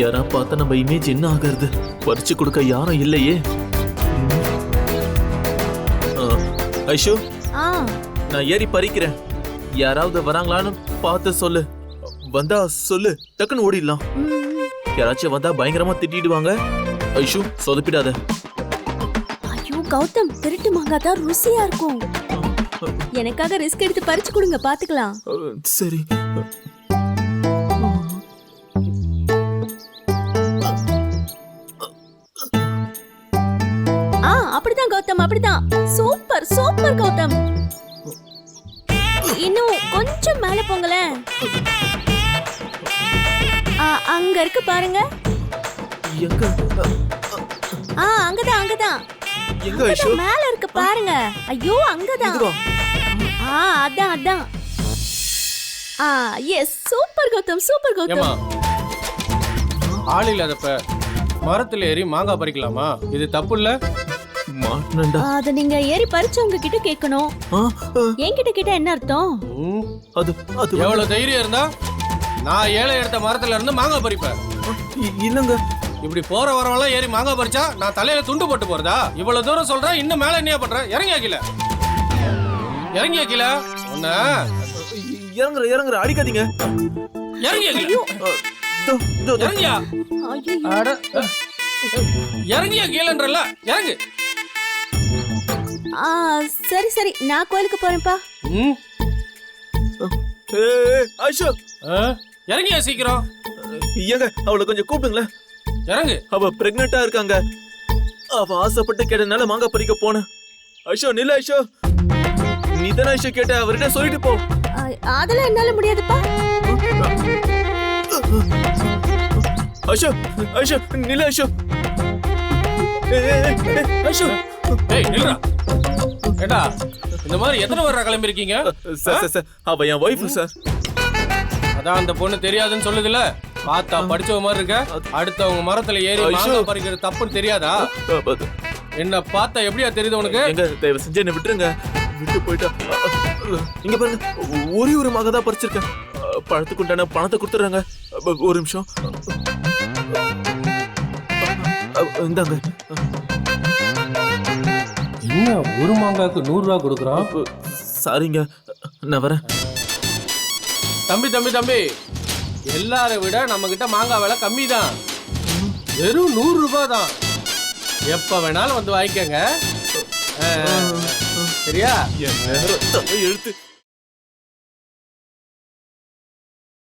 யாரா பார்த்தா நம்ம இமேஜ் என்ன ஆகிறது? பறிச்சு கொடுக்க யாரும் இல்லையே. ஐஷு நான் ஏறி பறிக்கிறேன். யாராவது வராங்களான்னு பார்த்து சொல்லு. வந்தா சொல்லு டக்குன்னு ஓடிடலாம். யாராச்சும் வந்தா பயங்கரமா திட்டிடுவாங்க. ஐஷு சொதப்பிடாத. ஐயோ கௌதம் திருட்டு மாங்காய் தான் ருசியா இருக்கும். எனக்காக ரிஸ்க் எடுத்து பறிச்சு கொடுங்க பாத்துக்கலாம். சரி. அப்படிதான் சூப்பர் சூப்பர் கௌதம். இன்னும் கொஞ்சம் மேல போங்களேன். ஆ, அங்க இருக்கு பாருங்க. ஆ அங்கதான் அங்கதான். மேல இருக்கு பாருங்க. ஐயோ அங்கதான். ஆ அதான் அதான். ஆ yes super Gautham super Gautham. ஆள் இல்லாதப்ப மரத்துல ஏறி மாங்காய் பறிக்கலாமா? இது தப்பு இல்ல. மாட்டினண்டா அத நீங்க ஏறி பறிச்சவங்க கிட்ட கேட்கணும். என்கிட்ட கேட்டா என்ன அர்த்தம்? அது அது எவ்வளவு தைரியம் இருந்தா? நான் ஏழை எடுத்த மரத்துல இருந்து மாங்காய் பறிப்பேன். இல்லங்க. இப்படி போற வரவெல்லாம் ஏறி மாங்காய் பறிச்சா நான் தலையில துண்டு போட்டு போறதா? இவ்வளவு தூரம் சொல்றேன் இன்னும் மேல என்ன பண்ற? இறங்கி ஆக்கல இறங்கி ஆக்கல உன்ன. இறங்குற இறங்குற அடிக்காதீங்க. இறங்கி. இறங்கியா? இறங்கியா கீழன்றல இறங்கு. ஆ சரி சரி. நான் கோயிலுக்கு போறேன்ப்பா. ம், ஆ, இறங்கியா சீக்கிரம்? ஏங்க அவளை கொஞ்சம் கூப்பிடுங்களேன். இறங்கு. அவ பிரெக்னெண்டா இருக்காங்க. அவ ஆசைப்பட்டு கேட்டனால மாங்காய் பறிக்க போனேன். ஐஷோ நில்ல ஐஷோ நீ தானே ஐஷோ கேட்ட அவர்கிட்ட சொல்லிட்டு போ. ஆ, அதெல்லாம் என்னால முடியாதுப்பா. ஐஷோ ஐஷோ நில்ல ஏய், ஐஷோ ஏய் நில்றா ஏண்டா இந்த மாதிரி எத்தனை பேரா கிளம்பி இருக்கீங்க சார் சார் அவ என் ஒய்ஃப் சார். அதான் அந்த பொண்ணு தெரியாதுன்னு சொல்லுதுல பார்த்தா படிச்சவ மாதிரி இருக்க அடுத்தவங்க மரத்துல ஏறி. மாங்காய் பறிக்கிறது தப்புன்னு தெரியாதா? என்ன பார்த்தா எப்படியா தெரியுது உனக்கு? எங்க தயவு செஞ்சு என்ன விட்டுருங்க. விட்டு போயிட்டா இங்க பாருங்க. ஒரே ஒரு மக தான் பறிச்சிருக்கேன். பழத்துக்கு உண்டான பணத்தை கொடுத்துறாங்க ஒரு நிமிஷம். இந்தாங்க. என்ன? ஒரு மாங்காய்க்கு நூறு ரூபா கொடுக்குறான்? சாரிங்க நான் வரேன். தம்பி தம்பி தம்பி எல்லாரை விட நம்ம கிட்ட மாங்காய் விலை கம்மி தான் வெறும் நூறு ரூபாய் தான் எப்ப வேணாலும் வந்து வாங்கிக்கோங்க. சரியா? எழுத்து